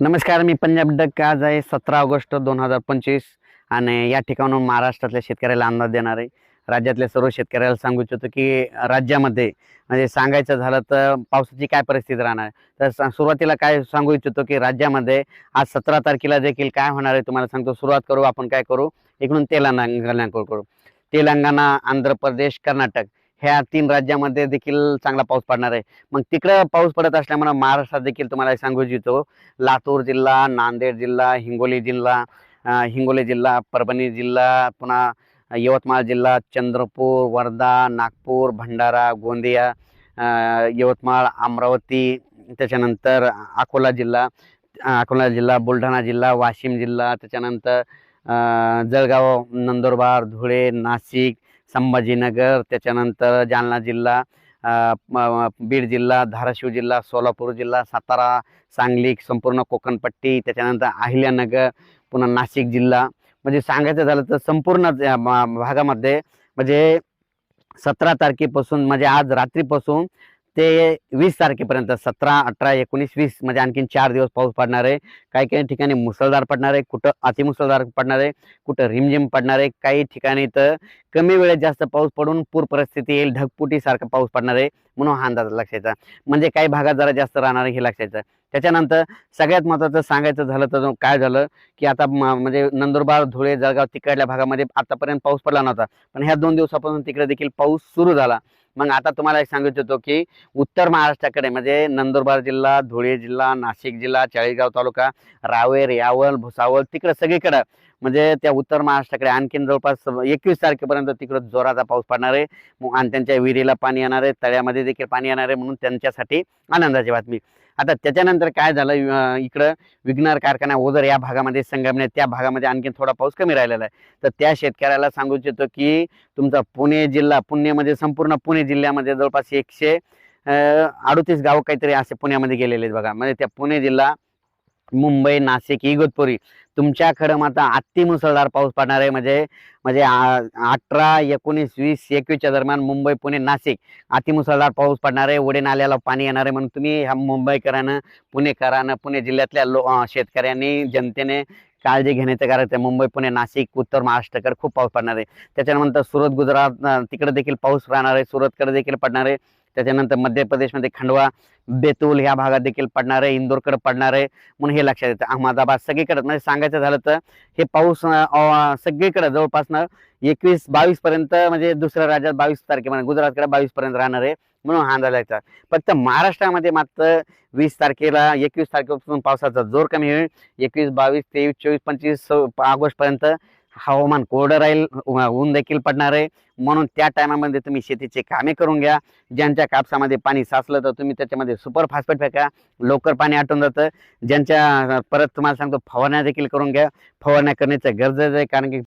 नमस्कार मी पंजाब डक. आज आहे सतरा ऑगस्ट दोन हजार पंचवीस आणि या ठिकाणून महाराष्ट्रातल्या शेतकऱ्याला अंदाज देणार आहे. राज्यातल्या सर्व शेतकऱ्याला सांगू इच्छितो की राज्यामध्ये म्हणजे सांगायचं झालं तर पावसाची काय परिस्थिती राहणार? आहे तर सुरुवातीला काय सांगू इच्छितो की राज्यामध्ये आज सतरा तारखेला देखील काय होणार आहे तुम्हाला सांगतो. सुरुवात करू आपण काय करू? इकडून तेलंगणा करू तेलंगणा आंध्र प्रदेश कर्नाटक. ह्या तीन राज्यामध्ये देखील चांगला पाऊस पडणार आहे. मग तिकडं पाऊस पडत असल्यामुळे महाराष्ट्रात देखील तुम्हाला सांगू इच्छितो. लातूर जिल्हा नांदेड जिल्हा हिंगोली जिल्हा हिंगोली जिल्हा परभणी जिल्हा पुन्हा यवतमाळ जिल्हा चंद्रपूर वर्धा नागपूर भंडारा गोंदिया यवतमाळ अमरावती त्याच्यानंतर अकोला जिल्हा अकोला जिल्हा बुलढाणा जिल्हा वाशिम जिल्हा त्याच्यानंतर जळगाव नंदुरबार धुळे नाशिक संभाजीनगर त्याच्यानंतर जालना जिल्हा बीड जिल्हा धाराशिव जिल्हा सोलापूर जिल्हा सातारा सांगली संपूर्ण कोकणपट्टी त्याच्यानंतर अहिल्यानगर पुन्हा नाशिक जिल्हा. म्हणजे सांगायचं झालं तर संपूर्ण भागामध्ये म्हणजे सतरा तारखेपासून म्हणजे आज रात्रीपासून ते वीस तारखेपर्यंत सतरा अठरा एकोणीस वीस म्हणजे आणखीन चार दिवस पाऊस पडणार आहे. काही काही ठिकाणी मुसळधार पडणार आहे कुठं अतिमुसळधार पडणार आहे कुठं रिमझिम पडणार आहे काही ठिकाणी तर कमी वेळेत जास्त पाऊस पडून पूर परिस्थिती येईल ढगपुटीसारखा पाऊस पडणार आहे म्हणून हा अंदाज लक्षायचा. म्हणजे काही भागात जरा जास्त राहणार आहे हे लक्षायचं. त्याच्यानंतर सगळ्यात महत्त्वाचं सांगायचं झालं तर काय झालं की आता म- म्हणजे नंदुरबार धुळे जळगाव तिकडल्या भागामध्ये आतापर्यंत पाऊस पडला नव्हता. पण ह्या दोन दिवसापासून तिकडे देखील पाऊस सुरू झाला. मग आता तुम्हाला एक सांगू इच्छितो की उत्तर महाराष्ट्राकडे म्हणजे नंदुरबार जिल्हा धुळे जिल्हा नाशिक जिल्हा चाळीसगाव तालुका रावेर यावल भुसावळ तिकडे सगळीकडं म्हणजे त्या उत्तर महाराष्ट्राकडे आणखीन जवळपास एकवीस तारखेपर्यंत तिकडं जोराचा पाऊस पडणार आहे. मग आणि त्यांच्या विहिरीला पाणी येणार आहे तळ्यामध्ये देखील पाणी येणार आहे म्हणून त्यांच्यासाठी आनंदाची बातमी. आता त्याच्यानंतर काय झालं? इकडं विघ्नार कारखाना ओझर या भागामध्ये संगमनेर त्या भागामध्ये आणखीन थोडा पाऊस कमी राहिलेला आहे. तर त्या शेतकऱ्याला सांगू इच्छितो की तुमचा पुणे जिल्हा पुण्यामध्ये संपूर्ण पुणे जिल्ह्यामध्ये जवळपास एकशे अडतीस गाव काहीतरी असे पुण्यामध्ये गेलेले आहेत बघा. म्हणजे त्या पुणे जिल्हा मुंबई नाशिक इगतपुरी. तुमच्याकडं आता अति मुसळधार पाऊस पडणार आहे. म्हणजे म्हणजे अठरा एकोणीस वीस एकवीसच्या दरम्यान मुंबई पुणे नाशिक अतिमुसळधार पाऊस पडणार आहे. ओढे नाल्याला पाणी येणार आहे. म्हणून तुम्ही ह्या मुंबईकरानं पुणेकरानं पुणे जिल्ह्यातल्या लो शेतकऱ्यांनी जनतेने काळजी घेण्याचं कारण आहे. मुंबई पुणे नाशिक उत्तर महाराष्ट्रकडे खूप पाऊस पडणार आहे. त्याच्यानंतर सुरत गुजरात तिकडे देखील पाऊस राहणार आहे. सुरतकडे देखील पडणार आहे. त्याच्यानंतर मध्य प्रदेशमध्ये खंडवा बेतूल ह्या भागात देखील पडणार आहे इंदोरकडे पडणार आहे म्हणून हे लक्षात येतं. अहमदाबाद सगळीकडे म्हणजे सांगायचं झालं तर हे पाऊस सगळीकडे जवळपासनं एकवीस बावीस पर्यंत म्हणजे दुसऱ्या राज्यात बावीस तारखेपर्यंत म्हणजे गुजरातकडे बावीस पर्यंत राहणार आहे म्हणून हा अंदाज फक्त महाराष्ट्रामध्ये मात्र वीस तारखेला एकवीस तारखेपासून पावसाचा जोर कमी होईल. एकवीस बावीस तेवीस चोवीस पंचवीस ऑगस्ट पर्यंत हवामान कोरडं राहील ऊन देखील पडणार आहे. म्हणून त्या टायमामध्ये तुम्ही शेतीचे कामे करून घ्या. ज्यांच्या कापसामध्ये पाणी साचलं तर तुम्ही त्याच्यामध्ये सुपर फॉस्फेट फेका. लवकर पाणी आटून जातं. ज्यांच्या परत तुम्हाला सांगतो फवारण्या देखील करून घ्या. फवारण्या करण्याचं गरजेचं आहे. कारण की